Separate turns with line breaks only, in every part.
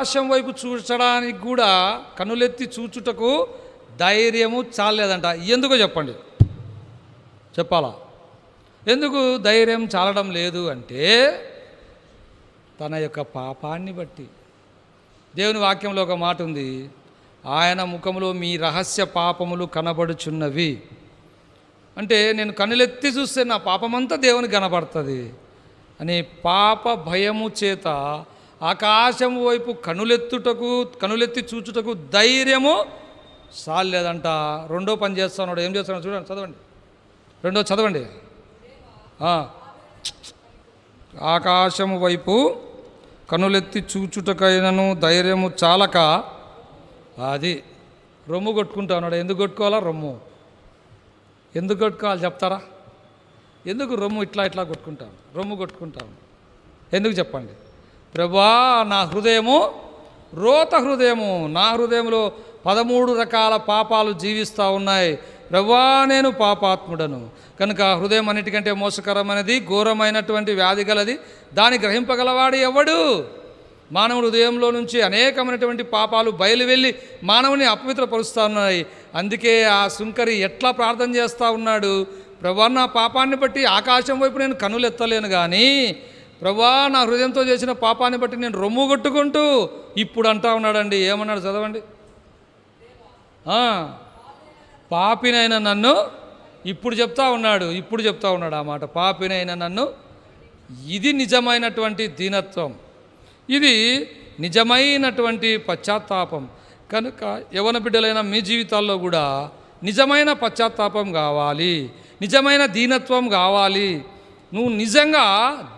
ఆకాశం వైపు చూచడానికి కూడా కనులెత్తి చూచుటకు ధైర్యము చాలలేదంట. ఎందుకో చెప్పండి. చెప్పాలా? ఎందుకు ధైర్యం చాలడం లేదు అంటే తన యొక్క పాపాన్ని బట్టి. దేవుని వాక్యంలో ఒక మాట ఉంది. ఆయన ముఖంలో మీ రహస్య పాపములు కనబడుచున్నవి. అంటే నేను కనులెత్తి చూస్తే నా పాపమంతా దేవుని కనబడుతుంది అని పాప భయము చేత ఆకాశం వైపు కనులెత్తుటకు కనులెత్తి చూచుటకు ధైర్యము సాలేదంట రెండో పని చేస్తున్నాడు ఏం చేస్తున్నాడు చూడండి చదవండి. రెండో చదవండి. ఆకాశము వైపు కనులెత్తి చూచుటకైనను ధైర్యము చాలక అది రొమ్ము కొట్టుకుంటా ఉన్నాడు ఎందుకు కొట్టుకోవాలా? రొమ్ము. ఎందుకు కొట్టుకోవాలి చెప్తారా? ఎందుకు రొమ్ము ఇట్లా ఇట్లా కొట్టుకుంటాం? రొమ్ము కొట్టుకుంటాం ఎందుకు చెప్పండి? ప్రభా నా హృదయము రోత హృదయము. నా హృదయంలో పదమూడు రకాల పాపాలు జీవిస్తూ ఉన్నాయి. ప్రభా నేను పాపాత్ముడను. కనుక హృదయం అన్నిటికంటే మోసకరమైనది ఘోరమైనటువంటి వ్యాధి గలది దాన్ని గ్రహింపగలవాడు ఎవడు? మానవుడి హృదయంలో నుంచి అనేకమైనటువంటి పాపాలు బయలు వెళ్ళి మానవుని అపవిత్రపరుస్తూ ఉన్నాయి అందుకే ఆ సుంకరి ఎట్లా ప్రార్థన చేస్తూ ఉన్నాడు? ప్రభా నా పాపాన్ని బట్టి ఆకాశం వైపు నేను కనులెత్తలేను కానీ ప్రభా నా హృదయంతో చేసిన పాపాన్ని బట్టి నేను రొమ్ము కొట్టుకుంటూ ఇప్పుడు అంటా ఉన్నాడండి. ఏమన్నాడు చదవండి? పాపినైనా నన్ను ఇప్పుడు చెప్తా ఉన్నాడు. ఇప్పుడు చెప్తా ఉన్నాడు ఆ మాట. పాపినైనా నన్ను ఇది నిజమైనటువంటి దీనత్వం. ఇది నిజమైనటువంటి పశ్చాత్తాపం. కనుక యవన బిడ్డలైన మీ జీవితాల్లో కూడా నిజమైన పశ్చాత్తాపం కావాలి. నిజమైన దీనత్వం కావాలి. నువ్వు నిజంగా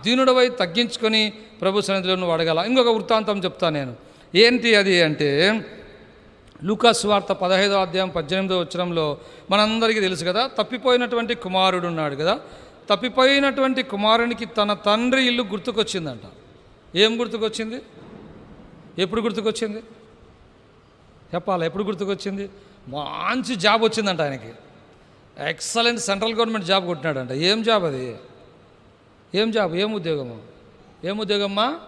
దీనుడవై తగ్గించుకొని ప్రభు సన్నిధిలో నువ్వు అడగల. ఇంకొక వృత్తాంతం చెప్తా నేను. ఏంటి అది అంటే లూకాస్ వార్త పదహైదో అధ్యాయం పద్దెనిమిదో వచ్చరంలో మనందరికీ తెలుసు కదా తప్పిపోయినటువంటి కుమారుడు ఉన్నాడు కదా తప్పిపోయినటువంటి కుమారునికి తన తండ్రి ఇల్లు గుర్తుకొచ్చిందంట. ఏం గుర్తుకొచ్చింది? ఎప్పుడు గుర్తుకొచ్చింది? చెప్పాలా? ఎప్పుడు గుర్తుకొచ్చింది? మంచి జాబ్ వచ్చిందంట ఆయనకి. ఎక్సలెంట్ సెంట్రల్ గవర్నమెంట్ జాబ్ కొట్టినాడంట. ఏం జాబ్ అది? ఏం జాబ్? ఏం ఉద్యోగము? ఏం ఉద్యోగమ్మా?